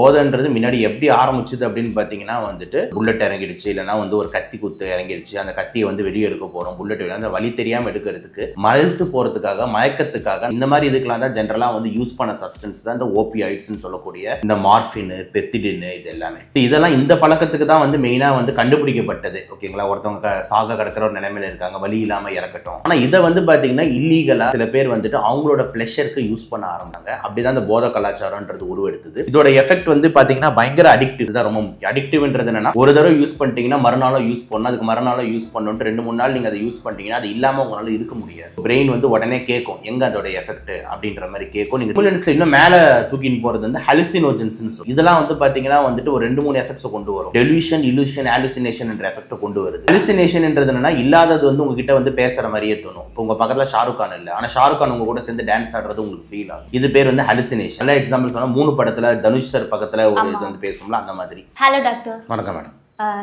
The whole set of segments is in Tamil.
போதைன்றது முன்னாடி எப்படி ஆரம்பிச்சுது அப்படின்னு பார்த்தீங்கன்னா வந்துட்டு புல்லட் இறங்கிடுச்சு இல்லைன்னா வந்து ஒரு கத்தி குத்து இறங்கிடுச்சு அந்த கத்தியை வந்து வெளியே எடுக்க போகிறோம் புல்லட் அந்த வழி தெரியாமல் எடுக்கிறதுக்கு மறுத்து போகிறதுக்காக மயக்கத்துக்காக இந்த மாதிரி இதுக்கெல்லாம் தான் ஜென்ரலாக வந்து யூஸ் பண்ண சப்ஸ்டன்ஸ் தான் இந்த ஓபியாய்ட்ஸ்னு சொல்லக்கூடிய இந்த மார்ஃபின் பெத்திடின் இது எல்லாமே. இதெல்லாம் இந்த பழக்கத்துக்கு தான் வந்து மெயினாக வந்து கண்டுபிடிக்கப்பட்டது. ஓகேங்களா ஒருத்தவங்க சாக கிடக்கிற ஒரு நிலைமையில இருக்காங்க வழி இல்லாமல் இறக்கட்டும். ஆனால் இதை வந்து பார்த்தீங்கன்னா இல்லீகலாக சில பேர் வந்துட்டு அவங்களோட ப்ளஷருக்கு யூஸ் பண்ண ஆரம்பிச்சாங்க. அப்படிதான் இந்த போத கலாச்சாரம்ன்றது உருவெடுத்தது. இதோட எஃபெக்ட் வந்து பாத்தீங்கன்னா பயங்கர அடிக்டிவ் தான் ரொம்ப முக்கியம். அடிக்டிவ்ன்றது என்னன்னா ஒரு தடவை யூஸ் பண்ணிட்டீங்கன்னா மறுநாளும் யூஸ் பண்ணணும். அதுக்கு மறுநாளும் யூஸ் பண்ணணும் ரெண்டு மூணு நாள் நீங்க அதை யூஸ் பண்ணிட்டீங்கன்னா அது இல்லாம உங்களால இருக்க முடியாது. பிரெயின் வந்து உடனே கேட்கும் எங்க அதோட எஃபெக்ட் அப்படின்ற மாதிரி கேட்கும். நீங்க ஸ்டிமுலன்ஸ்ல இன்னும் மேல தூக்கின்னு போறது வந்து ஹலுசினோஜன்ஸ் இதெல்லாம் வந்து பாத்தீங்கன்னா வந்துட்டு ஒரு ரெண்டு மூணு எஃபெக்ட்ஸ் கொண்டு வரும். டெலியூஷன் இலூஷன் ஆலுசினேஷன் என்ற எஃபெக்ட் கொண்டு வருது. ஹலுசினேஷன் என்னன்னா இல்லாதது வந்து உங்ககிட்ட வந்து பேசுற மாதிரியே தோணும். இப்போ உங்க பக்கத்துல ஷாருக் கான் இல்ல. ஆனா ஷாருக் கான் உங்க கூட சேர்ந்து டான்ஸ் ஆடுறது உங்களுக்கு ஃபீல் ஆகும். இது பேர் வந்து ஹலுசினேஷன் நல்ல எக்ஸாம்பிள் சொன்னா மூணு படத்துல தனுஷ் சார் பக்கத்துல ஒரு இது வந்து பேசும்ல அந்த மாதிரி. ஹலோ டாக்டர் வணக்கம் மேடம்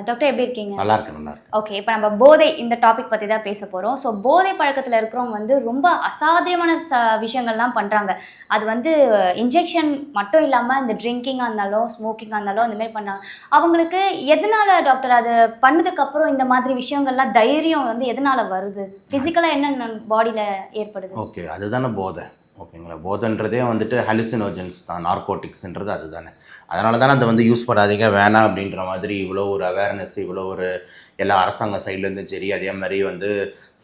டாக்டர் எப்படி இருக்கீங்க? நல்லா இருக்கு நல்லா ஓகே இப்போ நம்ம போதை இந்த டாபிக் பற்றி தான் பேச போகிறோம் ஸோ போதை பழக்கத்தில் இருக்கிறவங்க வந்து ரொம்ப அசாத்தியமான ச விஷயங்கள்லாம் பண்ணுறாங்க அது வந்து இன்ஜெக்ஷன் மட்டும் இல்லாமல் இந்த ட்ரிங்கிங்காக இருந்தாலும் ஸ்மோக்கிங்காக இருந்தாலும் அந்த மாதிரி பண்ணுறாங்க அவங்களுக்கு எதனால டாக்டர் அது பண்ணதுக்கப்புறம் இந்த மாதிரி விஷயங்கள்லாம் தைரியம் வந்து எதனால வருது? ஃபிசிக்கலாக என்ன பாடியில் ஏற்படுது? ஓகே அதுதானே போதை. ஓகேங்களா? போதைன்றதே வந்துட்டு ஹலுசினோஜன்ஸ் தான் நார்கோட்டிக்ஸ்ன்றது அதுதானே. அதனால தானே அதை வந்து யூஸ் பண்ணாதீங்க வேணாம் அப்படின்ற மாதிரி இவ்வளோ ஒரு அவேர்னஸ் இவ்வளோ ஒரு எல்லா அரசாங்க சைட்லேருந்தும் சரி அதே மாதிரி வந்து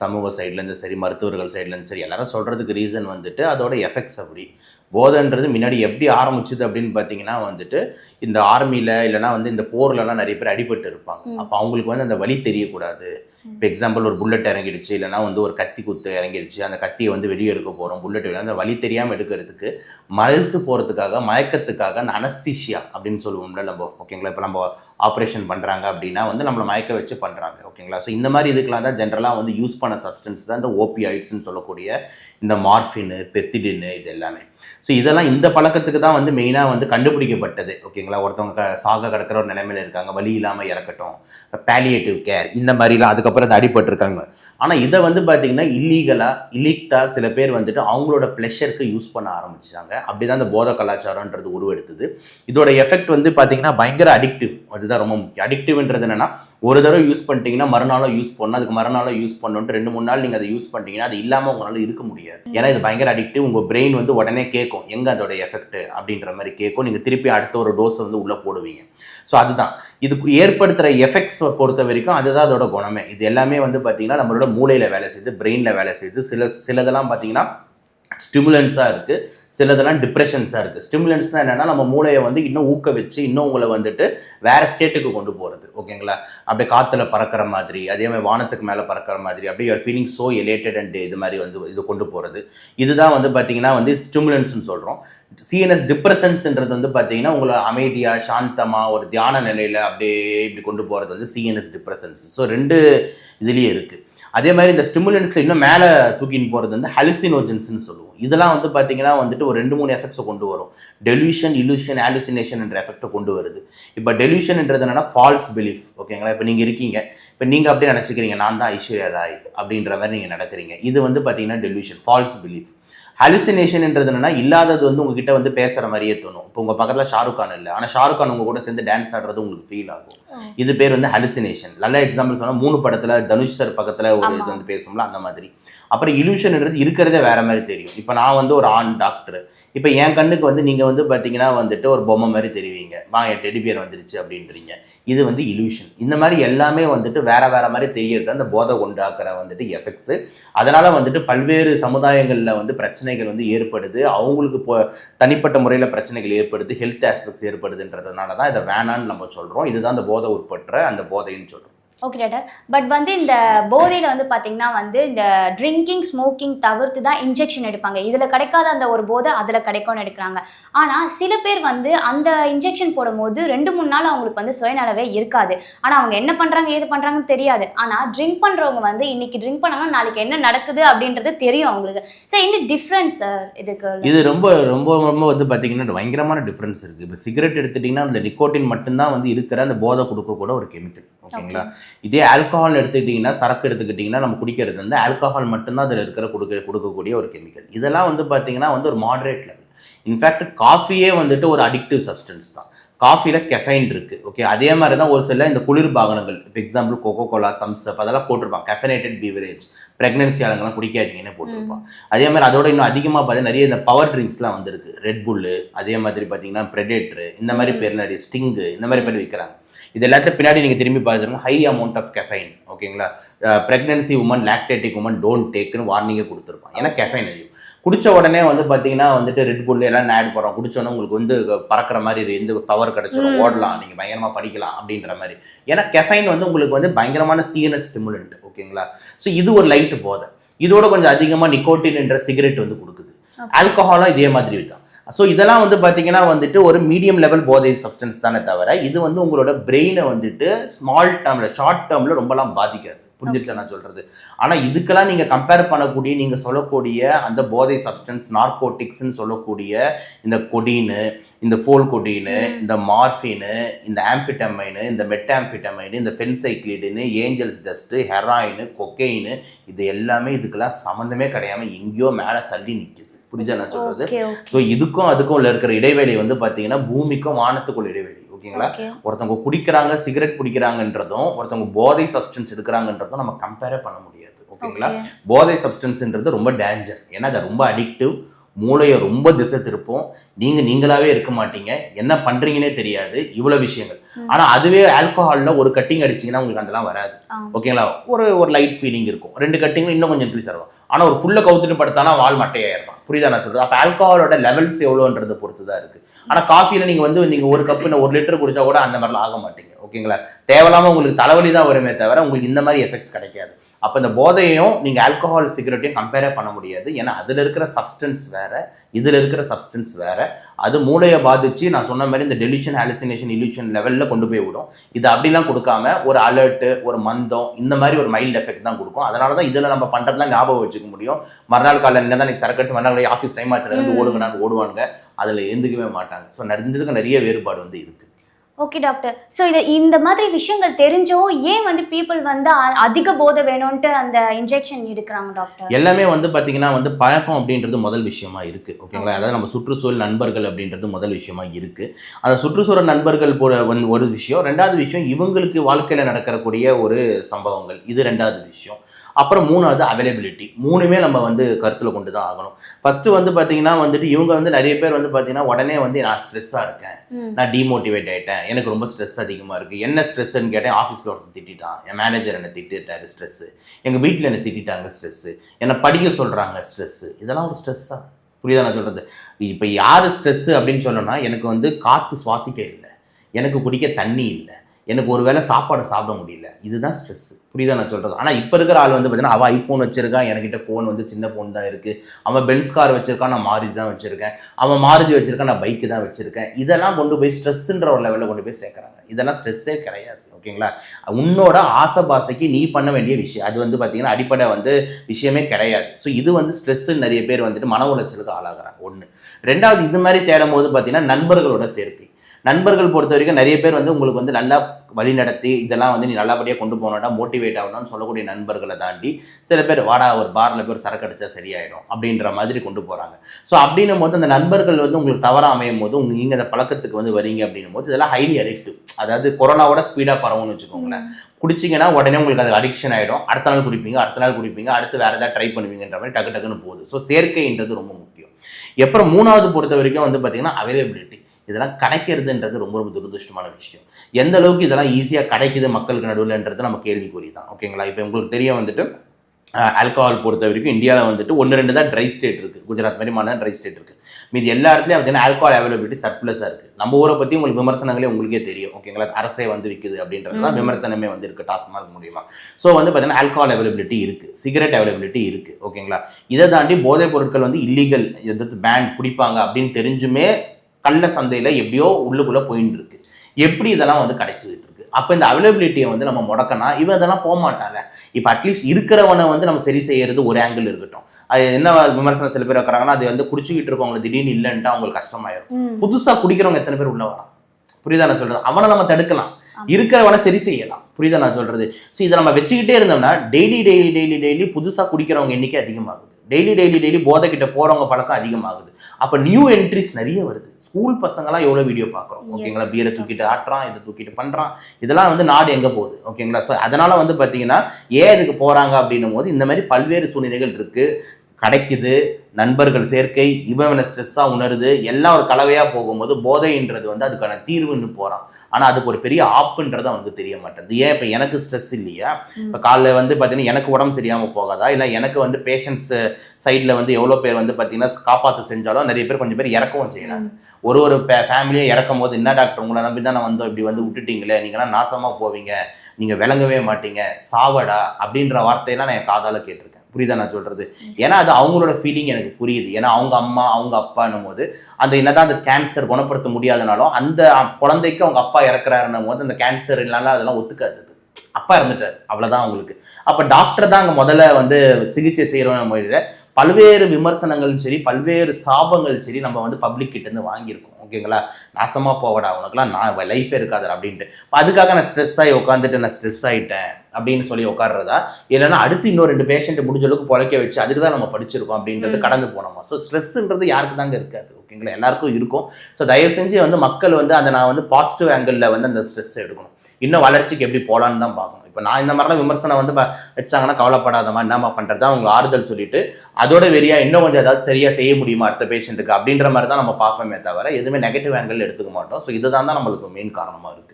சமூக சைட்லேருந்து சரி மருத்துவர்கள் சைட்லேருந்து சரி எல்லாரும் சொல்கிறதுக்கு ரீசன் வந்துட்டு அதோட எஃபெக்ட்ஸ் அப்படி. போதைன்றது முன்னாடி எப்படி ஆரம்பிச்சுது அப்படின்னு பார்த்தீங்கன்னா வந்துட்டு இந்த ஆர்மியில் இல்லைனா வந்து இந்த போர்லலாம் நிறைய பேர் அடிபட்டு இருப்பாங்க. அப்போ அவங்களுக்கு வந்து அந்த வலி தெரியக்கூடாது. இப்போ எக்ஸாம்பிள் ஒரு புல்லட் இறங்கிடுச்சு இல்லைனா வந்து ஒரு கத்தி குத்து இறங்கிடுச்சு அந்த கத்தியை வந்து வெளியே எடுக்க போகிறோம் புல்லட் வெளியே அந்த வலி தெரியாமல் எடுக்கிறதுக்கு மழுத்து போகிறதுக்காக மயக்கத்துக்காக அந்த அனஸ்தீஷியா அப்படின்னு சொல்லுவோம்ல நம்ம ஓகேங்களா இப்போ நம்ம ஆப்ரேஷன் பண்ணுறாங்க அப்படின்னா வந்து நம்மளை மயக்க வச்சு பண்ணுறாங்க ஓகேங்களா ஸோ இந்த மாதிரி இதுக்கெலாம் தான் ஜென்ரலாக வந்து யூஸ் பண்ண சப்ஸ்டன்ஸ் தான் இந்த ஓபியாய்ட்ஸ்னு சொல்லக்கூடிய இந்த மார்ஃபின் பெத்திடின் இது எல்லாமே. ஸோ இதெல்லாம் இந்த பழக்கத்துக்கு தான் வந்து மெயினாக வந்து கண்டுபிடிக்கப்பட்டது. ஓகேங்களா ஒருத்தவங்க சாக கிடக்கிற ஒரு நிலைமையில இருக்காங்க. வலி இல்லாமல் இறக்கட்டும். பேலியேட்டிவ் கேர் இந்த மாதிரிலாம் அதுக்கப்புறம் அது அடிபட்டிருக்காங்க. ஆனால் இதை வந்து பார்த்தீங்கன்னா இல்லீகலாக இல்லீக்டாக சில பேர் வந்துட்டு அவங்களோட ப்ளஷருக்கு யூஸ் பண்ண ஆரம்பிச்சாங்க அப்படி தான் இந்த போத கலாச்சாரம்ன்றது உருவெடுத்தது. இதோட எஃபெக்ட் வந்து பார்த்தீங்கன்னா பயங்கர அடிக்டிவ் அதுதான் ரொம்ப முக்கியம். அடிக்டிவ்ன்றது என்னன்னா ஒரு தடவை யூஸ் பண்ணிட்டீங்கன்னா மறுநாளும் யூஸ் பண்ணணும். அதுக்கு மறுநாளும் யூஸ் பண்ணணுன்ட்டு ரெண்டு மூணு நாள் நீங்கள் அதை யூஸ் பண்ணிட்டீங்கன்னா அது இல்லாமல் உங்களால் இருக்க முடியாது. ஏன்னா இது பயங்கர அடிக்டிவ் உங்கள் பிரெயின் வந்து உடனே கேட்கும். எங்கே அதோட எஃபெக்ட் அப்படின்ற மாதிரி கேட்கும். நீங்கள் திருப்பி அடுத்த ஒரு டோஸ் வந்து உள்ளே போடுவீங்க. ஸோ அதுதான். இதுக்கு ஏற்படுத்துகிற எஃபெக்ட்ஸ் பொறுத்த வரைக்கும் அதுதான் அதோட குணமே. இது எல்லாமே வந்து பார்த்தீங்கன்னா நம்மளோட மூளையில் வேலை செய்யுது பிரெயினில் வேலை செய்யுது சில சிலதெல்லாம் பார்த்தீங்கன்னா ஸ்டிமுலன்ஸாக இருக்குது சிலதெல்லாம் டிப்ரெஷன்ஸாக இருக்குது ஸ்டிமுலன்ஸ் தான் என்னென்னா நம்ம மூளையை வந்து இன்னும் ஊக்க வச்சு இன்னும் உங்களை வந்துட்டு வேறு ஸ்டேட்டுக்கு கொண்டு போகிறது ஓகேங்களா? அப்படியே காற்றுல பறக்கிற மாதிரி அதே மாதிரி வானத்துக்கு மேலே பறக்கிற மாதிரி அப்படியே your feeling so elated and இது மாதிரி வந்து இது கொண்டு போகிறது இதுதான் வந்து பார்த்தீங்கன்னா வந்து ஸ்டிமுலன்ஸ்னு சொல்கிறோம் சிஎன்எஸ் டிப்ரெஷன்ஸ்ன்றது வந்து பார்த்தீங்கன்னா உங்களை அமைதியாக சாந்தமாக ஒரு தியான நிலையில் அப்படியே இப்படி கொண்டு போகிறது வந்து சிஎன்எஸ் டிப்ரெஷன்ஸ் ஸோ ரெண்டு இதுலேயே இருக்குது அதே மாதிரி இந்த ஸ்டிமுலன்ஸில் இன்னும் மேலே தூக்கின்னு போகிறது வந்து ஹலுசினோஜன்ஸ்னு சொல்லுவோம். இதெல்லாம் வந்து பார்த்தீங்கன்னா வந்துட்டு ஒரு ரெண்டு மூணு எஃபெக்ட்ஸை கொண்டு வரும். டெலியூஷன் இலூஷன் ஆலுசினேஷன் என்ற எஃபெக்ட்டை கொண்டு வருது. இப்போ டெலியூஷன்ன்றது என்னன்னா ஃபால்ஸ் பிலீஃப் ஓகேங்களா இப்போ நீங்கள் இருக்கீங்க. இப்போ நீங்கள் அப்படியே நினச்சிக்கிறீங்க நான் தான் ஐஸ்வர்யா ராய் அப்படின்ற மாதிரி நீங்கள் நடக்கிறீங்க இது வந்து பார்த்தீங்கன்னா டெலியூஷன் ஃபால்ஸ் பிலீஃப் ஹலுசினேஷன்ன்றது என்னன்னா இல்லாதது வந்து உங்ககிட்ட வந்து பேசுற மாதிரியே தோணும். இப்போ உங்க பக்கத்துல ஷாருக் கான் இல்லை. ஆனா ஷாருக் கான் உங்க கூட சேர்ந்து டான்ஸ் ஆடுறது உங்களுக்கு ஃபீல் ஆகும். இது பேர் வந்து ஹலுசினேஷன் நல்ல எக்ஸாம்பிள் சொன்னா மூணு படத்துல தனுஷ் சார் பக்கத்துல ஒரு இது. வந்து பேசும்ல அந்த மாதிரி. அப்புறம் இலூஷன்ன்றது இருக்கிறதே வேற மாதிரி தெரியும். இப்போ நான் வந்து ஒரு ஆண் டாக்டர் இப்போ என் கண்ணுக்கு வந்து நீங்கள் வந்து பார்த்தீங்கன்னா வந்துட்டு ஒரு பொம்மை மாதிரி தெரிவிங்க. வா என் டெடிபியர் வந்துருச்சு அப்படின்றீங்க. இது வந்து இலூஷன் இந்த மாதிரி எல்லாமே வந்துட்டு வேற வேற மாதிரி தெரியறது அந்த போதை உண்டாக்குற வந்துட்டு எஃபெக்ட்ஸு அதனால் வந்துட்டு பல்வேறு சமுதாயங்களில் வந்து பிரச்சனைகள் வந்து ஏற்படுது. அவங்களுக்கு இப்போ தனிப்பட்ட முறையில் பிரச்சனைகள் ஏற்படுது. ஹெல்த் ஆஸ்பெக்ட்ஸ் ஏற்படுதுன்றதுனால தான் இதை வேணான்னு நம்ம சொல்கிறோம் இதுதான் அந்த போதை உட்பட்ட அந்த போதைன்னு சொல்கிறோம் ஓகே டாக்டர் பட் வந்து இந்த போதையில் வந்து பார்த்தீங்கன்னா வந்து இந்த ட்ரிங்கிங் ஸ்மோக்கிங் தவிர்த்து தான் இன்ஜெக்ஷன் எடுப்பாங்க. இதில் கிடைக்காத அந்த ஒரு போதை அதில் கிடைக்கும்னு எடுக்கிறாங்க. ஆனால் சில பேர் வந்து அந்த இன்ஜெக்ஷன் போடும்போது ரெண்டு மூணு நாள் அவங்களுக்கு வந்து சுயநலவே இருக்காது. ஆனால் அவங்க என்ன பண்ணுறாங்க ஏது பண்ணுறாங்கன்னு தெரியாது. ஆனால் ட்ரிங்க் பண்ணுறவங்க வந்து இன்னைக்கு ட்ரிங்க் பண்ணாங்கன்னா நாளைக்கு என்ன நடக்குது அப்படின்றது தெரியும் அவங்களுக்கு. ஸோ என்ன டிஃப்ரென்ஸ் சார் இதுக்கு? இது ரொம்ப ரொம்ப ரொம்ப வந்து பார்த்தீங்கன்னா பயங்கரமான டிஃப்ரென்ஸ் இருக்குது இப்போ சிகரெட் எடுத்துட்டிங்கன்னா அந்த நிக்கோட்டின் மட்டும்தான் வந்து இருக்கிற அந்த போதை கொடுக்கக்கூட ஒரு கெமிக்கல் ஓகேங்களா? இதே ஆல்கஹால் எடுத்துக்கிட்டிங்கன்னா சரக்கு எடுத்துக்கிட்டிங்கன்னா நம்ம குடிக்கிறது வந்து ஆல்கஹால் மட்டும்தான் அதில் இருக்கிற கொடுக்க கொடுக்கக்கூடிய ஒரு கெமிக்கல் இதெல்லாம் வந்து பார்த்தீங்கன்னா வந்து ஒரு மாடரேட் லெவல் இன்ஃபேக்ட் காஃபியே வந்துட்டு ஒரு அடிக்டிவ் சப்ஸ்டன்ஸ் தான். காஃபில கெஃபைன் இருக்கு ஓகே அதே மாதிரி தான் ஒரு சில இந்த குளிர் பாகனங்கள் இப்போ example Coca Cola Thums Up அதெல்லாம் போட்டிருப்பான் கெஃபனேட்டட் பீவரேஜ் ப்ரெக்னன்சி ஆளுங்கெல்லாம் குடிக்காதீங்கன்னு போட்டிருப்பான் அதே மாதிரி அதோட இன்னும் அதிகமாக பார்த்தீங்கன்னா நிறைய இந்த பவர் ட்ரிங்க்ஸ்லாம் வந்திருக்கு. ரெட் புல்லு அதே மாதிரி பார்த்தீங்கன்னா ப்ரெடேட்ரு இந்த மாதிரி பேர் நிறைய ஸ்டிங்கு இந்த மாதிரி பேர் விற்கிறாங்க இது எல்லாத்தையும் பின்னாடி நீங்கள் திரும்பி பார்த்துருங்க ஹை அமௌண்ட் ஆஃப் கெஃபைன் ஓகேங்களா pregnancy woman lactating woman don't டேக்குன்னு வார்னிங்கே கொடுத்துருப்பான் ஏன்னா கெஃபைன் அதிகம் குடிச்ச உடனே வந்து பார்த்தீங்கன்னா வந்துட்டு ரெட் புல் எல்லாம் ஆட் போகிறோம் குடிச்சோன்னே உங்களுக்கு வந்து பறக்கிற மாதிரி இது எந்த பவர் கிடைச்சிடும் ஓடலாம் நீங்கள் பயங்கரமாக படிக்கலாம் அப்படின்ற மாதிரி. ஏன்னா கெஃபைன் வந்து உங்களுக்கு வந்து பயங்கரமான சிஎன்எஸ் ஸ்டிமுலண்ட் ஓகேங்களா? ஸோ இது ஒரு லைட்டு போதை. இதோட கொஞ்சம் அதிகமாக நிக்கோட்டின் என்ற சிகரெட் வந்து கொடுக்குது. ஆல்கஹாலும் இதே மாதிரி தான் ஸோ இதெல்லாம் வந்து பார்த்தீங்கன்னா வந்துட்டு ஒரு மீடியம் லெவல் போதை சப்ஸ்டன்ஸ் தானே தவிர இது வந்து உங்களோட பிரெயினை வந்துட்டு ஸ்மால் டேர்மில் ஷார்ட் டேர்மில் ரொம்பலாம் பாதிக்காது. புரிஞ்சிருச்சா நான் சொல்கிறது ஆனால் இதுக்கெல்லாம் நீங்கள் கம்பேர் பண்ணக்கூடிய நீங்கள் சொல்லக்கூடிய அந்த போதை சப்ஸ்டன்ஸ் நார்கோட்டிக்ஸ்ன்னு சொல்லக்கூடிய இந்த கொடீனு இந்த ஃபோல் கொடீனு இந்த மார்ஃபினு இந்த ஆம்பிட்டமைனு இந்த மெட்டாம்பிட்டமைனு இந்த ஃபென்சைக்ளிடுன்னு ஏஞ்சல்ஸ் டஸ்ட்டு ஹெராயினு கொக்கெயினு இது எல்லாமே இதுக்கெல்லாம் சம்மந்தமே கிடையாம எங்கேயோ மேலே தள்ளி நிற்குது புரிஞ்சா நான் ஓகே ஸோ இதுக்கும் அதுக்கும் உள்ள இருக்கிற இடைவெளி வந்து பார்த்தீங்கன்னா பூமிக்கும் வானத்துக்குள்ள இடைவெளி. ஓகேங்களா? ஓகே ஒருத்தவங்க குடிக்கிறாங்க சிகரெட் குடிக்கிறாங்கன்றதும் ஒருத்தவங்க போதை சப்ஸ்டன்ஸ் எடுக்கிறாங்கன்றதும் நம்ம கம்பேரே பண்ண முடியாது. ஓகேங்களா? ஓகே போதை சப்ஸ்டன்ஸ்ன்றது ரொம்ப டேஞ்சர் ஏன்னா அது ரொம்ப அடிக்டிவ் மூளையை ரொம்ப திசை திருப்போம். நீங்க நீங்களாவே இருக்க மாட்டீங்க. என்ன பண்றீங்கன்னே தெரியாது. இவ்வளவு விஷயங்கள். ஆனா அதுவே ஆல்கஹால்ல ஒரு கட்டிங் அடிச்சீங்கன்னா உங்களுக்கு அதெல்லாம் வராது. ஓகேங்களா? ஒரு ஒரு லைட் ஃபீலிங் இருக்கும். ரெண்டு கட்டிங் இன்னும் கொஞ்சம் இன்க்ரீஸ் ஆகும். ஆனா ஒரு ஃபுல்ல கவுத்துட்டு படுத்தானா வால் மட்டையாயிருக்கும் புரியுதா நான் சொல்றது? அப்ப ஆல்கஹாலோட லெவல்ஸ் எவ்வளோன்றதை பொறுத்து தான் இருக்கு. ஆனா காஃபில நீங்க வந்து நீங்க ஒரு கப்பு ஒரு லிட்டர் குடிச்சா கூட அந்த மாதிரிலாம் ஆக மாட்டீங்க. ஓகேங்களா? தேவையில்லாம உங்களுக்கு தலைவலி தான் வருமே தவிர உங்களுக்கு இந்த மாதிரி எஃபெக்ட்ஸ் கிடைக்காது. அப்போ இந்த போதையும் நீங்க ஆல்கஹால் சிகரெட்டையும் கம்பேரே பண்ண முடியாது. ஏன்னா அதுல இருக்கிற சப்ஸ்டன்ஸ் வேற இதுல இருக்கிற சப்ஸ்டன்ஸ் வேற. அது மூளையை பாதிச்சு நான் சொன்ன மாதிரி இந்த டெலிஷன் ஹாலுசினேஷன் இல்யூஷன் லெவல்ல கொண்டு போய் விடும். இது அப்படிலாம் கொடுக்காம ஒரு அலர்ட் ஒரு மந்தம் இந்த மாதிரி ஒரு மைல்டு எஃபெக்ட் தான் கொடுக்கும். அதனால தான் இதுல நம்ம பண்றதுலாம் ஞாபகம் வச்சுக்க முடியும். மறுநாள் காலையில் என்ன தான் எனக்கு சரக்கு எடுத்து மறுநாள் ஆஃபீஸ் டைம் ஆச்சுல இருந்து ஓடுங்கன்னு ஓடுவானுங்க. அதுல எழுந்துக்கவே மாட்டாங்க. ஸோ நிறைந்ததுக்கு நிறைய வேறுபாடு வந்து இருக்கு. ஓகே டாக்டர் ஸோ இது இந்த மாதிரி விஷயங்கள் தெரிஞ்சும் ஏன் வந்து பீப்புள் வந்து அதிக போதை வேணும்ன்ட்டு அந்த இன்ஜெக்ஷன் எடுக்கிறாங்க டாக்டர் எல்லாமே வந்து பாத்தீங்கன்னா வந்து பழக்கம் அப்படின்றது முதல் விஷயமா இருக்கு ஓகேங்களா அதாவது நம்ம சுற்றுச்சூழல் நண்பர்கள் அப்படின்றது முதல் விஷயமா இருக்கு. அந்த சுற்றுச்சூழல் நண்பர்கள் போல வந்து ஒரு விஷயம். ரெண்டாவது விஷயம் இவங்களுக்கு வாழ்க்கையில நடக்கக்கூடிய ஒரு சம்பவங்கள். இது ரெண்டாவது விஷயம். அப்புறம் மூணாவது அவைலபிலிட்டி மூணுமே நம்ம வந்து கருத்துல கொண்டு தான் ஆகணும். ஃபர்ஸ்ட் வந்து பாத்தீங்கன்னா வந்துட்டு இவங்க வந்து நிறைய பேர் வந்து பாத்தீங்கன்னா உடனே வந்து நான் ஸ்ட்ரெஸ்ஸா இருக்கேன். நான் டிமோட்டிவேட் ஆயிட்டேன். எனக்கு ரொம்ப ஸ்ட்ரெஸ் அதிகமாக இருக்குது என்ன ஸ்ட்ரெஸ்ன்னு கேட்டேன் ஆஃபீஸில் ஒருத்தர் திட்டிட்டான். என் மேனேஜர் என்னை திட்டிட்டாரு ஸ்ட்ரெஸ்ஸு எங்கள் வீட்டில் என்னை திட்டிட்டாங்க ஸ்ட்ரெஸ்ஸு என்னை படிக்க சொல்கிறாங்க ஸ்ட்ரெஸ்ஸு இதெல்லாம் ஒரு ஸ்ட்ரெஸ்ஸா புரியுதா நான் சொல்கிறது இப்போ யார் ஸ்ட்ரெஸ்ஸு அப்படின்னு சொன்னோன்னா எனக்கு வந்து காற்று சுவாசிக்க இல்லை. எனக்கு குடிக்க தண்ணி இல்லை. எனக்கு ஒரு வேளை சாப்பாடு சாப்பிட முடியல. இதுதான் ஸ்ட்ரெஸ் புரியுதா நான் சொல்கிறது ஆனால் இப்போ இருக்கிற ஆள் வந்து பார்த்தீங்கன்னா அவள் ஐஃபோன் வச்சிருக்கான் என்கிட்ட ஃபோன் வந்து சின்ன ஃபோன் தான் இருக்குது அவன் பென்ஸ் கார் வச்சிருக்கான் நான் மாருதி தான் வச்சுருக்கேன். அவன் மாருதி வச்சிருக்கான் நான் பைக்கு தான் வச்சுருக்கேன். இதெல்லாம் கொண்டு போய் ஸ்ட்ரெஸ்ன்ற ஒரு லெவலில் கொண்டு போய் சேர்க்குறாங்க. இதெல்லாம் ஸ்ட்ரெஸ்ஸே கிடையாது ஓகேங்களா? உன்னோட ஆசை பாசைக்கு நீ பண்ண வேண்டிய விஷயம். அது வந்து பார்த்தீங்கன்னா அடிப்படை வந்து விஷயமே கிடையாது. ஸோ இது வந்து ஸ்ட்ரெஸ்ஸு நிறைய பேர் வந்துட்டு மன உளைச்சலுக்கு ஆளாகிறாங்க. ஒன்று ரெண்டாவது இது மாதிரி தேடும் போது பார்த்தீங்கன்னா நண்பர்களோட சேர்க்கை. நண்பர்கள் பொறுத்த வரைக்கும் நிறைய பேர் வந்து உங்களுக்கு வந்து நல்லா வழி நடத்தி இதெல்லாம் வந்து நீ நல்லபடியாக கொண்டு போகணும்டா மோட்டிவேட் ஆகணும்னு சொல்லக்கூடிய நண்பர்களை தாண்டி சில பேர் வாடா ஒரு பாரில் போய் ஒரு சரக்கு அடிச்சா சரியாயிடும் அப்படின்ற மாதிரி கொண்டு போகிறாங்க ஸோ அப்படின்னும் போது அந்த நண்பர்கள் வந்து உங்களுக்கு தவறாக அமையும் போது உங்க நீங்கள் அந்த பழக்கத்துக்கு வந்து வரீங்க அப்படின்னும் போது இதெல்லாம் ஹைலி அடிக்டிவ் அதாவது கொரோனாவோட ஸ்பீடாக பரவும்னு வச்சுக்கோங்களேன். குடிச்சிங்கன்னா உடனே உங்களுக்கு அது அடிக்ஷன் ஆகிடும் அடுத்த நாள் குடிப்பீங்க அடுத்த நாள் குடிப்பீங்க அடுத்து வேறு ஏதாவது ட்ரை பண்ணுவீங்கன்ற மாதிரி டக்கு டக்குன்னு போகுது. ஸோ சேர்க்கைன்றது ரொம்ப முக்கியம். அப்புறம் மூணாவது பொறுத்த வரைக்கும் வந்து பார்த்தீங்கன்னா அவைலபிலிட்டி இதெல்லாம் கிடைக்கிறதுன்றது ரொம்ப ரொம்ப துரதிருஷ்டமான விஷயம். எந்த அளவுக்கு இதெல்லாம் ஈஸியாக கிடைக்குது மக்களுக்கு நடுவில்ன்றது நம்ம கேள்விக்குறி தான் ஓகேங்களா இப்போ உங்களுக்கு தெரிய வந்துட்டு ஆல்கஹால் பொறுத்த வரைக்கும் இந்தியாவில் வந்துட்டு ஒன்று ரெண்டு தான் ட்ரை ஸ்டேட் இருக்குது குஜராத் மாதிரி மாநிலம் ட்ரை ஸ்டேட் இருக்குது மீதி எல்லா இடத்துலையும் பார்த்தீங்கன்னா ஆல்கஹால் அவைலபிலிட்டி சர்ப்ளஸாக இருக்குது நம்ம ஊரை பற்றி உங்களுக்கு விமர்சனங்களே உங்களுக்கே தெரியும். ஓகேங்களா அரசே வந்து விற்குது அப்படின்றது தான் விமர்சனமே வந்து இருக்குது டாஸ்மார்க் மூலியமா. ஸோ வந்து பார்த்தீங்கன்னா ஆல்கஹால் அவைலபிலிட்டி இருக்குது சிகரெட் அவைலபிலிட்டி இருக்குது ஓகேங்களா இதை தாண்டி போதைப் பொருட்கள் வந்து இல்லீகல் எதிர்த்து பேன் பிடிப்பாங்க அப்படின்னு தெரிஞ்சுமே கள்ள சந்தையில் எப்படியோ உள்ளுக்குள்ளே போயின்னு இருக்கு. எப்படி இதெல்லாம் வந்து கிடைச்சிக்கிட்டு இருக்கு? அப்போ இந்த அவைலபிலிட்டியை வந்து நம்ம முடக்கனா இவன் இதெல்லாம் போக மாட்டாங்க இப்போ அட்லீஸ்ட் இருக்கிறவனை வந்து நம்ம சரி செய்யறது ஒரு ஆங்கிள் இருக்கட்டும். அது என்ன விமர்சனம் சில பேர் வைக்கிறாங்கன்னா அது வந்து குடிச்சுக்கிட்டு இருக்கவங்க திடீர்னு இல்லைன்ட்டு அவங்களுக்கு கஷ்டமாயிரும். ம். புதுசா குடிக்கிறவங்க எத்தனை பேர் உள்ள வரான் புரியுதா நான் சொல்றது? அவனை நம்ம தடுக்கலாம். இருக்கிறவனை சரி செய்யலாம். புரியுதா நான் சொல்றது? ஸோ இதை நம்ம வச்சுக்கிட்டே இருந்தோம்னா டெய்லி டெய்லி டெய்லி டெய்லி புதுசா குடிக்கிறவங்க எண்ணிக்கை அதிகமாகுது. டெய்லி டெய்லி டெய்லி போதை கிட்ட போறவங்க பழக்கம் அதிகமாகுது. அப்ப நியூ என்ட்ரிஸ் நிறைய வருது. ஸ்கூல் பசங்களாம் எவ்வளவு வீடியோ பார்க்குறோம்? ஓகேங்களா? பியரை தூக்கிட்டு ஆட்டுறான் இதை தூக்கிட்டு பண்றான். இதெல்லாம் வந்து நாடு எங்க போகுது? ஓகேங்களா? ஸோ அதனால வந்து பாத்தீங்கன்னா ஏன் இதுக்கு போறாங்க அப்படின்னும் போது இந்த மாதிரி பல்வேறு சூழ்நிலைகள் இருக்கு. கிடைக்குது. நண்பர்கள் சேர்க்கை இவன் ஸ்ட்ரெஸ்ஸாக உணருது எல்லாம் ஒரு கலவையாக போகும்போது போதைன்றது வந்து அதுக்கான தீர்வுன்னு போகிறான் ஆனால் அதுக்கு ஒரு பெரிய ஆப்புன்றது அவனுக்கு தெரிய மாட்டேங்குது. ஏன் இப்போ எனக்கு ஸ்ட்ரெஸ் இல்லையா? இப்போ காலைல வந்து பார்த்தீங்கன்னா எனக்கு உடம்பு சரியாமல் போகாதா? இல்லை எனக்கு வந்து பேஷண்ட்ஸ் சைடில் வந்து எவ்வளோ பேர் வந்து பார்த்தீங்கன்னா காப்பாற்று செஞ்சாலும் நிறைய பேர் கொஞ்சம் பேர் இறக்கவும் செய்யறாங்க. ஒரு ஒரு ஃபேமிலியை இறக்கும் போது என்ன டாக்டர் உங்களை நம்பி தான் நான் வந்தோம் இப்படி வந்து விட்டுட்டீங்களே நீங்களாம் நாசமாக போவீங்க நீங்கள் விளங்கவே மாட்டீங்க சாவடா? அப்படின்ற வார்த்தையெல்லாம் நான் என் காதால கேட்டிருக்கேன். புரியுதா நான் சொல்றது? ஏன்னா அது அவங்களோட ஃபீலிங் எனக்கு புரியுது. ஏன்னா அவங்க அம்மா அவங்க அப்பான்னும் போது அந்த என்னதான் அந்த கேன்சர் குணப்படுத்த முடியாதனாலும் அந்த குழந்தைக்கு அவங்க அப்பா இறக்குறாருன்னும் போது அந்த கேன்சர் இல்லைனால அதெல்லாம் ஒத்துக்காது. அப்பா இறந்துட்டார். அவ்வளவுதான் அவங்களுக்கு. அப்ப டாக்டர் தான் அங்க முதல்ல வந்து சிகிச்சை செய்யறோம் மொழியில பல்வேறு விமர்சனங்களும் சரி பல்வேறு சாபங்கள் சரி நம்ம வந்து பப்ளிக் கிட்ட இருந்து வாங்கியிருக்கோம். ஓகேங்களா? நாசமா போவடா உனக்குலாம் நான் லைஃபே இருக்காது அப்படின்ட்டு. அப்ப அதுக்காக நான் ஸ்ட்ரெஸ் ஆகி உட்காந்துட்டு நான் ஸ்ட்ரெஸ் ஆயிட்டேன் அப்படின்னு சொல்லி உட்கார்றதா இல்லைன்னா அடுத்து இன்னும் ரெண்டு பேஷண்ட் முடிஞ்ச அளவுக்கு பொழைக்க வச்சு அதுக்கு தான் நம்ம படிச்சிருக்கோம் அப்படின்றது. கடந்து போனோமா? ஸோ ஸ்ட்ரெஸ்ன்றது யாருக்கு தாங்க இருக்காது. ஓகேங்களா? எல்லாருக்கும் இருக்கும். ஸோ தயவு செஞ்சு வந்து மக்கள் வந்து அதை நான் வந்து பாசிட்டிவ் ஆங்கிளில் வந்து அந்த ஸ்ட்ரெஸ் எடுக்கணும். இன்னும் வளர்ச்சிக்கு எப்படி போகலான்னு தான் பார்க்கணும். இப்போ நான் இந்த மாதிரிலாம் விமர்சனம் வந்து வச்சாங்கன்னா கவலைப்படாதமா என்னம்மா பண்ணுறது அவங்க ஆறுதல் சொல்லிட்டு அதோட வெறியா இன்னும் கொஞ்சம் ஏதாவது சரியாக செய்ய முடியுமா அடுத்த பேஷண்ட்டுக்கு அப்படின்ற மாதிரி தான் நம்ம பார்ப்போமே தவிர எதுவுமே நெகட்டிவ் ஆங்கிள் எடுத்துக்க மாட்டோம். ஸோ இதுதான் தான் நம்மளுக்கு மெயின் காரணமாக இருக்குது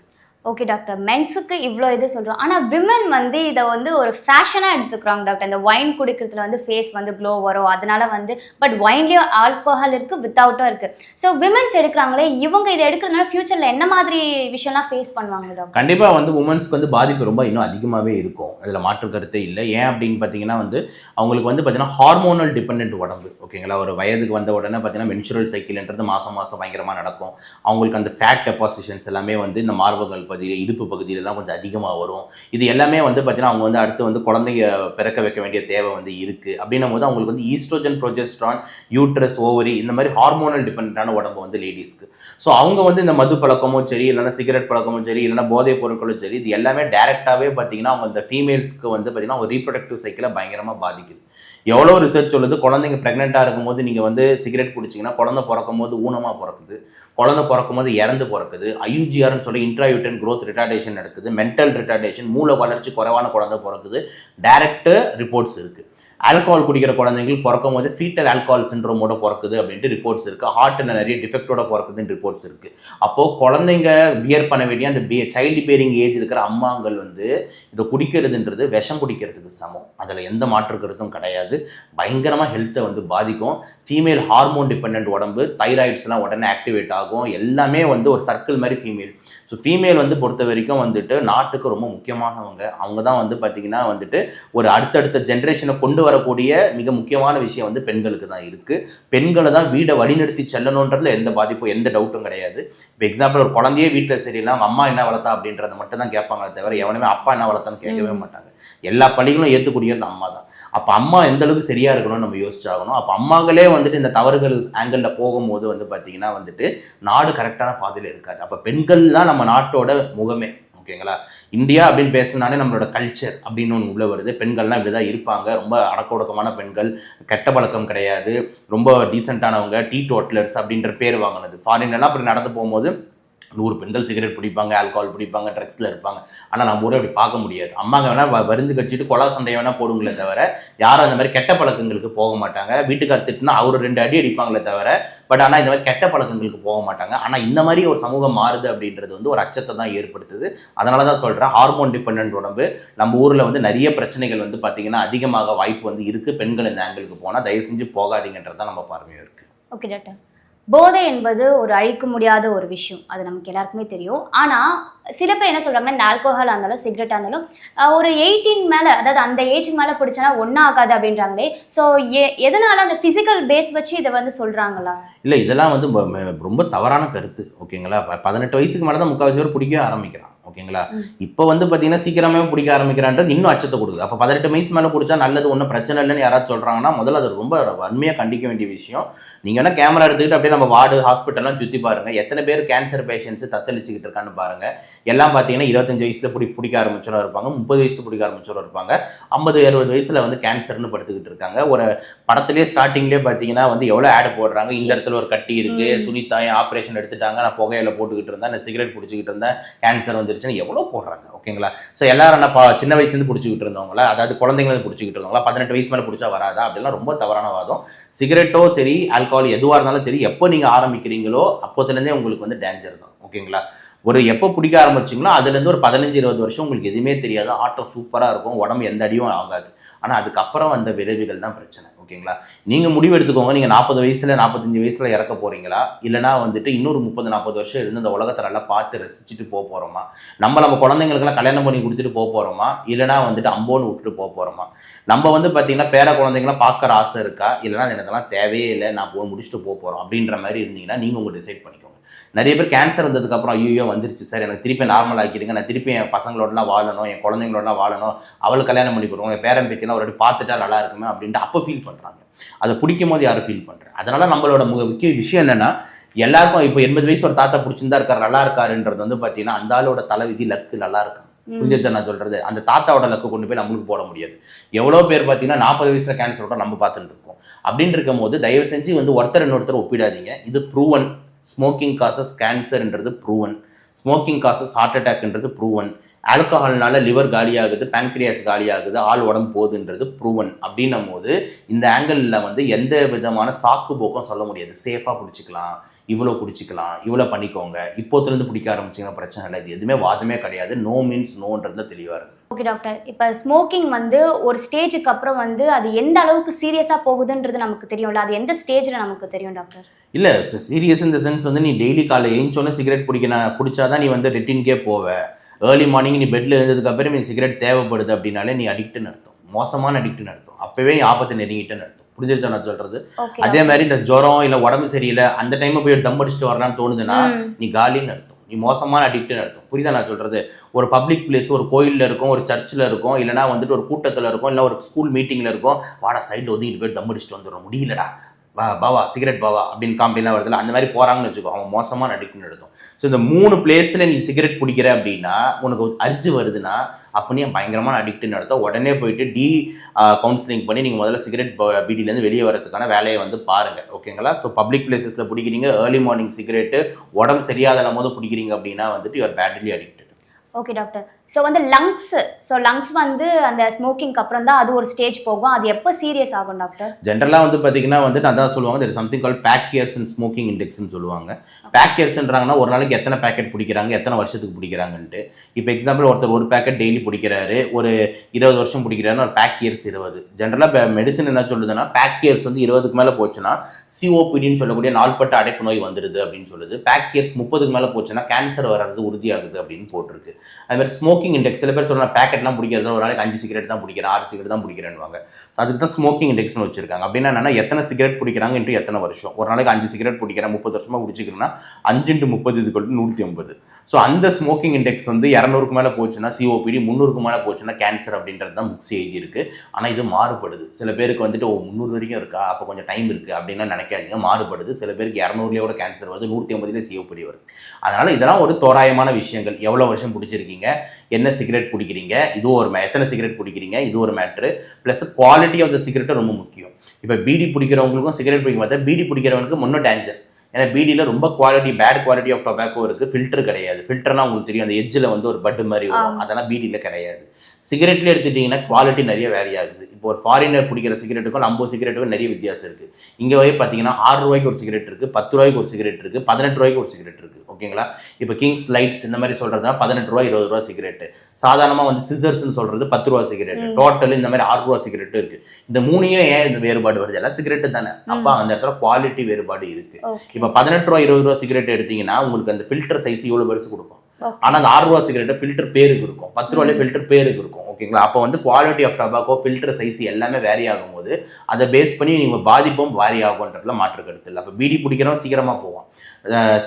ஓகே டாக்டர் மென்ஸுக்கு இவ்வளோ இது சொல்கிறோம் ஆனால் விமன் வந்து இதை வந்து ஒரு ஃபேஷனாக எடுத்துக்கிறாங்க டாக்டர் இந்த ஒயின் குடிக்கிறதுல வந்து ஃபேஸ் வந்து க்ளோ வரும். அதனால வந்து பட் ஒயின்லேயும் ஆல்கோஹால் இருக்குது வித்தவுட்டும் இருக்குது ஸோ விமன்ஸ் எடுக்கிறாங்களே இவங்க இதை எடுக்கிறதுனால ஃப்யூச்சரில் என்ன மாதிரி விஷயம்லாம் ஃபேஸ் பண்ணுவாங்க டாக்டர் கண்டிப்பாக வந்து உமன்ஸ்க்கு வந்து பாதிப்பு ரொம்ப இன்னும் அதிகமாகவே இருக்கும். அதில் மாற்று கருத்தே இல்லை. ஏன் அப்படின்னு பார்த்தீங்கன்னா வந்து அவங்களுக்கு வந்து பார்த்தீங்கன்னா ஹார்மோனல் டிபெண்ட் உடம்பு ஓகேங்களா ஒரு வயதுக்கு வந்த உடனே பார்த்தீங்கன்னா மென்சுரல் சைக்கிள்ன்றது மாதம் மாதம் பயங்கரமாக நடக்கும். அவங்களுக்கு அந்த ஃபேட் டெபாசிஷன்ஸ் எல்லாமே வந்து இந்த மார்பகங்கள் பகுதியில் இடுப்பு பகுதியிலலாம் கொஞ்சம் அதிகமாக வரும். இது எல்லாமே வந்து பார்த்தீங்கன்னா அவங்க வந்து அடுத்து வந்து குழந்தைங்க பிறக்க வைக்க வேண்டிய தேவை வந்து இருக்குது அப்படின்னும் போது அவங்களுக்கு வந்து ஈஸ்ட்ரோஜன் ப்ரொஜெஸ்ட்ரான் யூட்ரஸ் ஓவரி இந்த மாதிரி ஹார்மோனல் டிபெண்டான உடம்பு வந்து லேடிஸ்க்கு. ஸோ அவங்க வந்து இந்த மது பழக்கமும் சரி இல்லைனா சிகரெட் பழக்கமும் சரி இல்லைன்னா போதைப் பொருட்களும் சரி இது எல்லாமே டேரெக்டாகவே பார்த்தீங்கன்னா அவங்க இந்த ஃபீமேல்ஸ்க்கு வந்து பார்த்தீங்கன்னா ஒரு ரீப்ரொடக்டிவ் சைக்கிளை பயங்கரமாக பாதிக்குது. எவ்வளோ ரிசர்ச் சொல்லுது? குழந்தைங்க ப்ரெக்னெண்ட்டாக இருக்கும்போது நீங்கள் வந்து சிகரெட் குடிச்சிங்கன்னா குழந்தை பிறக்கும் போது ஊனமாக பிறக்குது. குழந்தை பிறக்கும் போது இறந்து பிறக்குது. ஐயூஜிஆர்னு சொல்லி இன்ட்ராயூட்டன் க்ரோத் ரிட்டார்டேஷன் நடக்குது. மென்டல் ரிட்டார்டேஷன் மூல வளர்ச்சி குறைவான குழந்தை பிறக்குது. டைரக்ட் ரிப்போர்ட்ஸ் இருக்குது ஆல்கஹால் குடிக்கிற குழந்தைங்களுக்கு பிறக்கும் போது ஃபீட்டல் ஆல்கஹால் சின்ரோமோட பிறக்குது அப்படின்ட்டு ரிப்போர்ட்ஸ் இருக்குது ஹார்ட்டில் நிறைய டிஃபெக்டோட பிறக்குதுன்னு ரிப்போர்ட்ஸ் இருக்குது அப்போது குழந்தைங்க பியர் பண்ண வேண்டிய அந்த பிய சைல்டு பேரிங் ஏஜ் இருக்கிற அம்மாங்கள் வந்து இதை குடிக்கிறதுன்றது விஷம் குடிக்கிறதுக்கு சமம். அதில் எந்த மாற்று கருத்தும் கிடையாது. பயங்கரமாக ஹெல்த்தை வந்து பாதிக்கும். ஃபீமேல் ஹார்மோன் டிபெண்ட் உடம்பு தைராய்ட்ஸ்லாம் உடனே ஆக்டிவேட் ஆகும். எல்லாமே வந்து ஒரு சர்க்கிள் மாதிரி ஃபீமேல் ஸோ ஃபீமேல் வந்து பொறுத்த வரைக்கும் வந்துட்டு நாட்டுக்கு ரொம்ப முக்கியமானவங்க. அவங்க தான் வந்து பார்த்திங்கன்னா வந்துட்டு ஒரு அடுத்தடுத்த ஜென்ரேஷனை கொண்டு வரக்கூடிய மிக முக்கியமான விஷயம் வந்து பெண்களுக்கு தான் இருக்குது பெண்களை தான் வீடை வழிநடத்தி செல்லணுன்றதுல எந்த பாதிப்பும் எந்த டவுட்டும் கிடையாது. இப்போ எக்ஸாம்பிள் ஒரு குழந்தையே வீட்டில் சரியில்லை அவங்க அம்மா என்ன வளர்த்தா அப்படின்றத மட்டும் தான் கேட்பாங்களே தவிர எவனுமே அப்பா என்ன வளர்த்தான்னு கேட்கவே மாட்டாங்க. எல்லா பள்ளிகளும் ஏற்றுக்கூடியது அம்மா தான் அப்போ அம்மா எந்த அளவுக்கு சரியா இருக்கணும்னு நம்ம யோசிச்சாகணும். அப்போ அம்மாங்களே வந்துட்டு இந்த தவறுகள் ஆங்கிளில் போகும்போது வந்து பார்த்தீங்கன்னா வந்துட்டு நாடு கரெக்டான பாதையில் இருக்காது. அப்போ பெண்கள் தான் நம்ம நாட்டோட முகமே ஓகேங்களா? இந்தியா அப்படின்னு பேசினாலே நம்மளோட கல்ச்சர் அப்படின்னு ஒன்று உள்ளே வருது. பெண்கள்லாம் இப்படி தான் இருப்பாங்க. ரொம்ப அடக்கொடுக்கமான பெண்கள் கெட்ட பழக்கம் கிடையாது. ரொம்ப டீசெண்டானவங்க டீ டோட்லர்ஸ் அப்படின்ற பேர் வாங்கினது. ஃபாரின்லாம் அப்படி நடந்து போகும்போது நூறு பெண்கள் சிகரெட் பிடிப்பாங்க ஆல்கோஹால் பிடிப்பாங்க ட்ரக்ஸில் இருப்பாங்க. ஆனால் நம்ம ஊரை அப்படி பார்க்க முடியாது. அம்மாங்க வேணால் வருந்து கட்சிட்டு கொலா சண்டை வேணால் போடுங்களே தவிர யாரும் அந்த மாதிரி கெட்ட பழக்கங்களுக்கு போக மாட்டாங்க. வீட்டுக்கார் திட்டுனா அவர் ரெண்டு அடி அடிப்பாங்களே தவிர பட் ஆனால் இந்த மாதிரி கெட்ட பழக்கங்களுக்கு போக மாட்டாங்க. ஆனால் இந்த மாதிரி ஒரு சமூகம் மாறுது அப்படின்றது வந்து ஒரு அச்சத்தை தான் ஏற்படுத்துது. அதனால தான் சொல்கிறேன் ஹார்மோன் டிபெண்ட் உடம்பு நம்ம ஊரில் வந்து நிறைய பிரச்சனைகள் வந்து பார்த்திங்கன்னா அதிகமாக வாய்ப்பு வந்து இருக்குது பெண்கள் இந்த ஆங்கிளுக்கு போனால் தயவு செஞ்சு போகாதீங்கன்றது தான் நம்ம பார்வையாக இருக்குது ஓகே டாக்டர் போதை என்பது ஒரு அழிக்க முடியாத ஒரு விஷயம். அது நமக்கு எல்லாருக்குமே தெரியும். ஆனால் சில பேர் என்ன சொல்கிறாங்கன்னா இந்த ஆல்கோஹாலாக இருந்தாலும் சிகரெட்டாக இருந்தாலும் ஒரு எயிட்டீன் மேலே அதாவது அந்த ஏஜ் மேலே பிடிச்சனா ஒன்றும் ஆகாது அப்படின்றாங்களே. ஸோ எ எதனால அந்த ஃபிசிக்கல் பேஸ் வச்சு இதை வந்து சொல்கிறாங்களா இல்லை இதெல்லாம் வந்து ரொம்ப தவறான கருத்து ஓகேங்களா? பதினெட்டு வயசுக்கு மேலே தான் முக்கால்வாசி பேர் பிடிக்கவே ஆரம்பிக்கிறான் ஓகேங்களா? இப்போ வந்து பார்த்தீங்கன்னா சீக்கிரமே பிடிக்க ஆரம்பிக்கிறான்றது இன்னும் அச்சத்தை கொடுக்குது. அப்போ பதினெட்டு வயசு மேலே குடிச்சா நல்லது ஒன்றும் பிரச்சனை இல்லைன்னு யாராவது சொல்கிறாங்கன்னா முதல்ல அது ரொம்ப வன்மையாக கண்டிக்க வேண்டிய விஷயம். நீங்கள் வேணால் கேமரா எடுத்துக்கிட்டு அப்படியே நம்ம வார்டு ஹாஸ்பிட்டல்லாம் சுற்றி பாருங்கள் எத்தனை பேர் கேன்சர் பேஷண்ட்ஸ் தத்தளிச்சுக்கிட்டு இருக்கான்னு பாருங்கள் எல்லாம் பார்த்தீங்கன்னா இருபத்தஞ்சு வயசுல பிடி பிடிக்க ஆரம்பிச்சவரும் இருப்பாங்க. முப்பது வயசுல பிடிக்க ஆரம்பிச்சவரும் இருப்பாங்க. ஐம்பது அறுபது வயசுல வந்து கேன்சர்னு படுத்துக்கிட்டு இருக்காங்க. ஒரு படத்துலேயே ஸ்டார்டிங்லேயே பார்த்தீங்கன்னா வந்து எவ்வளோ ஆட் போடுறாங்க. இந்த இடத்துல ஒரு கட்டி இருக்கு. சுனிதா ஆப்ரேஷன் எடுத்துட்டாங்க. நான் புகையில போட்டுக்கிட்டு இருந்தேன். நான் சிகரெட் பிடிச்சிக்கிட்டு இருந்தேன். கேன்சர் வந்துருச்சுன்னு எவ்வளோ போடுறாங்க ஓகேங்களா ஸோ எல்லாரும் என்ன பா சின்ன வயசுலேருந்து பிடிச்சிக்கிட்டு இருந்தவங்களா அதாவது குழந்தைங்க பிடிச்சிக்கிட்டு இருந்தவங்களா பதினெட்டு வயசு மேலே பிடிச்சா வராதா? அப்படிலாம் ரொம்ப தவறான வாதம். சிகரெட்டோ சரி ஆல்கஹால் எதுவாக இருந்தாலும் சரி எப்போ நீங்கள் ஆரம்பிக்கிறீங்களோ அப்போத்துலேருந்தே உங்களுக்கு வந்து டேஞ்சர் தான் ஓகேங்களா ஒரு எப்போ பிடிக்க ஆரம்பிச்சிங்களோ அதுலேருந்து ஒரு பதினஞ்சு இருபது வருஷம் உங்களுக்கு எதுவுமே தெரியாது. ஆட்டம் சூப்பராக இருக்கும் உடம்பு எந்த அடியும் ஆகாது. ஆனால் அதுக்கப்புறம் வந்த விளைவுகள் தான் பிரச்சனை ஓகேங்களா? நீங்கள் முடிவு எடுத்துக்கோங்க நீங்கள் நாற்பது வயசில் நாற்பத்தஞ்சு வயசில் இறக்க போகிறீங்களா இல்லைனா வந்துட்டு இன்னொரு முப்பது நாற்பது வருஷம் இருந்து இந்த உலகத்தை நல்லா பார்த்து ரசிச்சுட்டு போக போகிறோமா நம்ம நம்ம குழந்தைங்களுக்கெல்லாம் கல்யாணம் பண்ணி கொடுத்துட்டு போக போகிறோமா இல்லைனா வந்துட்டு அம்போன்னு விட்டுட்டு போக போகிறோமா நம்ம வந்து பார்த்தீங்கன்னா பேர குழந்தைங்களாம் பார்க்குற ஆசை இருக்கா? இல்லைனா எனக்கெல்லாம் தேவையே இல்லை. நான் போய் முடிச்சுட்டு போக போகிறோம் அப்படின்ற மாதிரி இருந்தீங்கன்னா நீங்கள் உங்கள் டிசைட் பண்ணிக்கோங்க. நிறைய பேர் கேன்சர் வந்ததுக்கப்புறம் ஐயோ வந்துருச்சு சார் எனக்கு திருப்பி நார்மல் ஆக்கிடுங்க. நான் திருப்பி என் பசங்களோடலாம் வாழணும் என் குழந்தைங்களோடலாம் வாழணும். அவளுக்கு கல்யாணம் பண்ணி கொடுக்கணும் என் பேரன் பேத்தினா ஒரு பார்த்துட்டா நல்லா இருக்குமே அப்படின்ட்டு அப்போ ஃபீல் பண்ணுறாங்க அதை பிடிக்கும் போது யாரும் ஃபீல் பண்ணுறேன் அதனால நம்மளோட முக முக்கிய விஷயம் என்னன்னா எல்லாருக்கும் இப்போ எண்பது வயசு ஒரு தாத்தா பிடிச்சிருந்தா இருக்காரு நல்லா இருக்காருன்றது வந்து பார்த்தீங்கன்னா அந்த ஆளோட தலைவிதி லக்கு நல்லா இருக்காங்க புரிஞ்சிருச்சா நான் சொல்றது? அந்த தாத்தாவோட லக்கு கொண்டு போய் நம்மளுக்கு போட முடியாது. எவ்வளோ பேர் பார்த்தீங்கன்னா நாற்பது வயசுல கேன்சரோட நம்ம பார்த்துட்டு இருக்கோம் அப்படின்னு இருக்கும் போது தயவு செஞ்சு வந்து ஒருத்தர் இன்னொருத்தர் ஒப்பிடாதீங்க. இது ப்ரூவன் ஸ்மோக்கிங் காசஸ் கேன்சர்ன்றது ப்ரூவன் ஸ்மோக்கிங் காசஸ் ஹார்ட் அட்டாக்ன்றது ப்ரூவன் ஆல்கஹால்னால லிவர் காலியாகுது பேன்க்ரியாஸ் காலியாகுது ஆள் உடம்பு போகுதுன்றது ப்ரூவன் அப்படின்னும் போது இந்த ஆங்கிளில் வந்து எந்த விதமான சாக்கு போக்கும் சொல்ல முடியாது. சேஃபாக பிடிச்சிக்கலாம். இவ்வளோ குடிச்சிக்கலாம் இவ்வளோ பண்ணிக்கோங்க. இப்போத்துலேருந்து பிடிக்க ஆரம்பிச்சிங்கன்னா பிரச்சனை இல்லை. இது எதுவுமே வாதமே கிடையாது. நோ மீன்ஸ் நோன்றது தெளிவாக இருக்குது ஓகே டாக்டர் இப்போ ஸ்மோக்கிங் வந்து ஒரு ஸ்டேஜுக்கு அப்புறம் வந்து அது எந்த அளவுக்கு சீரியஸாக போகுதுன்றது நமக்கு தெரியும்ல? அது எந்த ஸ்டேஜில் நமக்கு தெரியும் டாக்டர் இல்லை சீரியஸ் இந்த சென்ஸ் வந்து நீ டெய்லி காலைல ஏஞ்சோன்னே சிகரெட் பிடிக்கணும் பிடிச்சாதான் நீ வந்து ரெட்டின்கே போவ. ஏர்லி மார்னிங் நீ பெட்டில் எழுந்ததுக்கு அப்புறம் நீ சிகரெட் தேவைப்படுது அப்படின்னாலே நீ அடிக்ட்னு அர்த்தம். மோசமான அடிக்ட்னு அர்த்தம். அப்போவே நீ ஆபத்து நெருங்கிட்டேன்னு அர்த்தம். புரிஞ்சிருச்சா நான் சொல்றது? அதே மாதிரி இந்த ஜுரம் இல்லை உடம்பு சரியில்லை அந்த டைம் போய் தம் அடிச்சுட்டு வரலான்னு தோணுதுன்னா நீ காலின்னு அர்த்தம். நீ மோசமான அடிக்ட்னு அர்த்தம். புரியுதா நான் சொல்றது? ஒரு பப்ளிக் பிளேஸ் ஒரு கோயில்ல இருக்கும் ஒரு சர்ச்சில் இருக்கும் இல்லைனா வந்துட்டு ஒரு கூட்டத்தில் இருக்கும் இல்லை ஒரு ஸ்கூல் மீட்டிங்ல இருக்கும் வாடா சைடில் ஒதுங்கிட்டு போய் தம் அடிச்சுட்டு வந்துடும் முடியலடா. வா பாவா சிகரெட் பாவா அப்படின்னு காமெடிலாம் வருதுல அந்த மாதிரி போறாங்கன்னு வச்சுக்கோ அவன் மோசமான அடிக்ட்னு எடுத்தோம் ஸோ இந்த மூணு பிளேஸ்ல நீ சிகரெட் பிடிக்கிற அப்படின்னா உனக்கு அர்ஜு வருதுன்னா அப்போ நீ பயங்கரமான அடிக்ட்னு எடுத்தா உடனே போயிட்டு டி கவுன்சிலிங் பண்ணி நீங்கள் முதல்ல சிகரெட் பீடியிலேருந்து வெளியே வரதுக்கான வேலையை வந்து பாருங்கள் ஓகேங்களா ஸோ பப்ளிக் பிளேசஸில் பிடிக்கிறீங்க ஏர்லி மார்னிங் சிகரெட்டு உடம்பு சரியாத போது பிடிக்கிறீங்க அப்படின்னா வந்துட்டு your badly addicted okay doctor so வந்து லங்ஸு ஸோ லங்ஸ் வந்து அந்த ஸ்மோக்கிங்க்கு அப்புறம் தான் அது ஒரு ஸ்டேஜ் போகும். அது எப்போ சீரியஸ் ஆகும் டாக்டர் ஜென்ரலாக வந்து பார்த்தீங்கன்னா வந்து அதான் சொல்லுவாங்க there something call pack years and smoking இண்டெக்ஸ்னு சொல்லுவாங்க. பேக் இயர்ஸ்ன்றாங்கன்னா ஒரு நாளைக்கு எத்தனை பேக்கெட் பிடிக்கிறாங்க எத்தனை வருஷத்துக்கு பிடிக்கிறாங்கன்ட்டு. இப்போ எக்ஸாம்பிள் ஒருத்தர் ஒரு பேக்கெட் டெய்லி பிடிக்கிறாரு ஒரு இருபது வருஷம் பிடிக்கிறாருன்னு ஒரு பேக் இயர்ஸ் இருபது ஜென்ரலாக மெடிசன் என்ன சொல்லுதுன்னா பேக் இயர்ஸ் வந்து இருபதுக்கு மேலே போச்சுன்னா சிஓபிடின்னு சொல்லக்கூடிய நாள்பட்ட அடைப்பு நோய் வந்துடுது அப்படின்னு சொல்லுது. பேக் இயர்ஸ் முப்பதுக்கு மேலே போச்சுன்னா கேன்சர் வர்றது உறுதியாகுது அப்படின்னு போட்டிருக்கு. அது மாதிரி ஸ்மோக்கிங் இண்டெக்ஸ் சில பேர் சொல்றாங்க பேக்கெட்லாம் பிடிக்கிறது ஒரு நாளைக்கு அஞ்சு சிகரெட் தான் பிடிக்கிறேன் ஆறு சிகரெட் தான் பிடிக்கிறேன்னுவாங்க. ஸோ அதுக்கு தான் ஸ்மோக்கிங் இண்டெக்ஸ்னு வச்சிருக்காங்க. அப்படின்னா என்னன்னா எத்தனை சிகரெட் பிடிக்கிறாங்க இன்ட்டு எத்தனை வருஷம்? ஒரு நாளைக்கு அஞ்சு சிகரெட் பிடிக்கிறேன் முப்பது வருஷமாக பிடிச்சிக்கிறேன்னா அஞ்சு இன்ட்டு முப்பது இது நூற்றி ஐம்பது. ஸோ அந்த ஸ்மோக்கிங் இண்டெக்ஸ் வந்து இரநூறுக்கு மேலே போச்சுன்னா சிஓபிடி முந்நூறுக்கு மேலே போச்சுன்னா கேன்சர் அப்படின்றது தான் புக்ஸ் எழுதியிருக்கு ஆனால் இது மாறுபடுது. சில பேருக்கு வந்துட்டு ஓ முந்நூறு வரைக்கும் இருக்கா? அப்போ கொஞ்சம் டைம் இருக்குது அப்படின்லாம் நினைக்காதீங்க. மாறுபடுது. சில பேருக்கு இரநூறுலையோட கேன்சர் வருது. நூற்றி ஐம்பதுலேயே சிஓபிடி வருது. அதனால் இதெல்லாம் ஒரு தோராயமான விஷயங்கள். எவ்வளோ வருஷம் பிடிச்சிருக்கீங்க என்ன சிகரெட் பிடிக்கிறீங்க இது ஒரு மே- எத்தனை சிகரெட் பிடிக்கிறீங்க இது ஒரு matter plus quality of the சிகரெட்டும் ரொம்ப முக்கியம். இப்போ பீடி பிடிக்கிறவங்களுக்கும் சிகரெட் பிடிக்க பார்த்தா பீடி பிடிக்கிறவனுக்கு முன்னும் டேஞ்சர் ஏன்னா பீடியில் ரொம்ப quality bad quality of tobacco இருக்குது ஃபில்டர் கிடையாது. ஃபில்டர்னா உங்களுக்கு தெரியும். அந்த எட்ஜில் வந்து ஒரு பட்டு மாதிரி வரும். அதெல்லாம் பீடியில் கிடையாது. சிகரெட்ல எடுத்துட்டீங்கன்னா குவாலிட்டி நிறைய வேரி ஆகுது. இப்போ ஒரு ஃபாரினர் பிடிக்கிற சிகரெட்டுக்கும் நம்ம சிகரெட்டுக்கும் நிறைய வித்தியாசம் இருக்குது இங்கே போய் பார்த்தீங்கன்னா ஆறு ரூபாய்க்கு ஒரு சிகரெட் இருக்குது பத்து ரூபாய்க்கு ஒரு சிகரெட் இருக்குது பதினெட்டு ரூபாய்க்கு ஒரு சிகரெட் இருக்குது ஓகேங்களா இப்போ கிங்ஸ் லைட்ஸ் இந்த மாதிரி சொல்கிறதுனா பதினெட்டு ரூபா இருபது ரூபா சிகரெட் சாதாரணமாக வந்து சிசர்ஸ்னு சொல்கிறது பத்து ரூபா சிகரெட் டோட்டல் இந்த மாதிரி ஆறு ரூபா சிகரெட் இருக்குது இந்த மூணையும் ஏன் இந்த வேறுபாடு வருது? எல்லாம் சிகரெட்டு தானே. அப்போ அந்த இடத்துல குவாலிட்டி வேறுபாடு இருக்குது இப்போ பதினெட்டு ரூபா இருபது ரூபா சிகரெட் எடுத்தீங்கன்னா உங்களுக்கு அந்த ஃபில்டர் சைஸ் இவ்வளோ பெருசு கொடுக்கும். ஆனால் அந்த ஆறு ரூபா சிகரெட்டை ஃபில்டர் பேருக்கு இருக்கும். பத்து ரூபாயிலே ஃபில்டர் பேருக்கு இருக்கும். ஓகேங்களா அப்போ வந்து quality of tobacco filter size எல்லாமே வேரி ஆகும்போது அதை பேஸ் பண்ணி நீங்கள் பாதிப்பும் வேரி ஆகுன்றதுல மாற்று கருத்து இல்லை. அப்போ பீடி பிடிக்கிறவன் சீக்கிரமாக போவான்.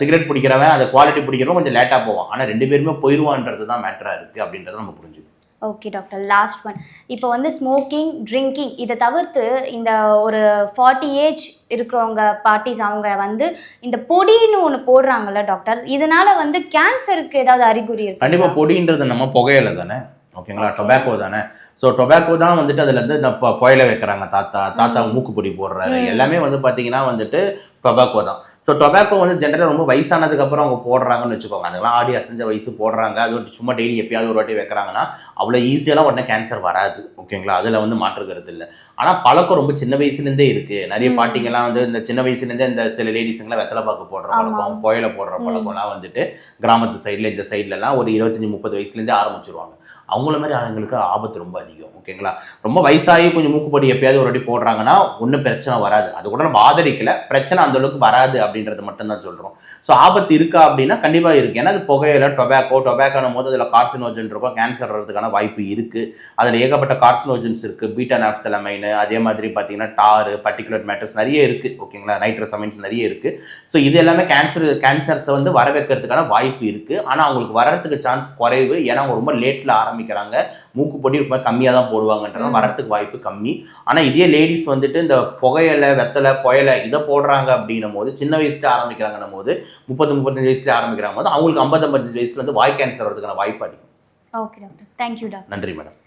சிகரெட் பிடிக்கிறவன் அதை குவாலிட்டி பிடிக்கிறவன் கொஞ்சம் லேட்டாக போவான். ஆனால் ரெண்டு பேருமே போயிடுவான்றது தான் மேட்டராக இருக்குது அப்படின்றத நம்ம புரிஞ்சுக்கணும். ஓகே டாக்டர் லாஸ்ட் ஒன் இப்போ வந்து ஸ்மோக்கிங் ட்ரிங்கிங் இதை தவிர்த்து இந்த ஒரு ஃபார்ட்டி ஏஜ் இருக்கிறவங்க பார்ட்டிஸ் அவங்க வந்து இந்த பொடின்னு ஒன்று போடுறாங்கல்ல டாக்டர் இதனால வந்து கேன்சருக்கு ஏதாவது அறிகுறி இருக்கு கண்டிப்பாக பொடின்றது நம்ம புகையில தானே? ஓகேங்களா? டொபாக்கோ தானே? ஸோ டொபாக்கோ தான் வந்துட்டு அதில் இருந்து இந்த புயல வைக்கிறாங்க. தாத்தா தாத்தா மூக்கு பொடி போடுறாரு. எல்லாமே வந்து பார்த்தீங்கன்னா வந்துட்டு டொபாக்கோ தான். ஸோ டொபாக்கோ வந்து ஜென்ரலாக ரொம்ப வயசானதுக்கு அப்புறம் அவங்க போடுறாங்கன்னு வச்சுக்கோங்க. அதெல்லாம் ஆடி அசைஞ்ச வயசு போடுறாங்க. அது வந்து சும்மா டெய்லி எப்பயாவது ஒரு வாட்டி வைக்கிறாங்கன்னா அவ்வளோ ஈஸியெல்லாம் உடனே கேன்சர் வராது. ஓகேங்களா? அதில் வந்து மாற்று கருத்து இல்லை. ஆனால் பழக்கம் ரொம்ப சின்ன வயசுலேருந்தே இருக்குது நிறைய. பாட்டிங்கெல்லாம் வந்து இந்த சின்ன வயசுலேருந்தே இந்த சில லேடிஸுங்கெல்லாம் வெத்தலை பாக்கு போடுற. பழக்கம் புயல போடுற. பழக்கம்லாம் வந்துட்டு கிராமத்து சைடில் இந்த சைட்லலாம் ஒரு இருபத்தஞ்சி முப்பது வயசுலேருந்தே ஆரம்பிச்சிருவாங்க. அவங்கள மாதிரி ஆளுங்களுக்கு ஆபத்து ரொம்ப அதிகம் ஓகேங்களா ரொம்ப வயசாகி கொஞ்சம் மூக்குப்படி எப்பயாவது ஒரு வாட்டி போடுறாங்கன்னா ஒன்றும் பிரச்சனை வராது. அது கூட நம்ம ஆதரிக்கல. பிரச்சனை அந்த அளவுக்கு வராது அப்படின்றது மட்டும்தான் சொல்கிறோம் ஸோ ஆபத்து இருக்கா அப்படின்னா கண்டிப்பாக இருக்குது ஏன்னா அது புகையில டொபாக்கோ டொபாக்கோனும் போது அதில் கார்சினோஜன் இருக்கும். கேன்சர் வர்றதுக்கான வாய்ப்பு இருக்குது அதில் ஏகப்பட்ட கார்சினோஜன்ஸ் இருக்குது பீட்டா நாப்தலமைனு அதே மாதிரி பார்த்தீங்கன்னா டாரு பர்டிகுலர் மேட்டர்ஸ் நிறைய இருக்குது ஓகேங்களா நைட்ரஸ் அமைன்ஸ் நிறைய இருக்குது ஸோ இது எல்லாமே கேன்சர் கேன்சர்ஸை வந்து வர வைக்கிறதுக்கான வாய்ப்பு இருக்குது ஆனால் அவங்களுக்கு வர்றதுக்கு சான்ஸ் குறைவு. ஏன்னா அவங்க ரொம்ப லேட்டில் ஆரம்பிக்கிறாங்க மூக்குப்பொடி ரொம்ப கம்மியாக தான் போடுவாங்கன்றது ம். வரத்துக்கு வாய்ப்பு கம்மி. ஆனால் இதே லேடிஸ் வந்துட்டு இந்த புகையில வெத்தலை புயலை இதை போடுறாங்க அப்படின்னும் போது சின்ன வயசுல ஆரம்பிக்கிறாங்கன்னும் போது முப்பது முப்பத்தஞ்சு வயசுல ஆரம்பிக்கிறாங்க போது அவங்களுக்கு ஐம்பது ஐம்பத்தஞ்சு வயசுல வந்து வாய் கேன்சர் வரதுக்கான வாய்ப்பு அதிகம். Okay doctor thank you doctor நன்றி மேடம்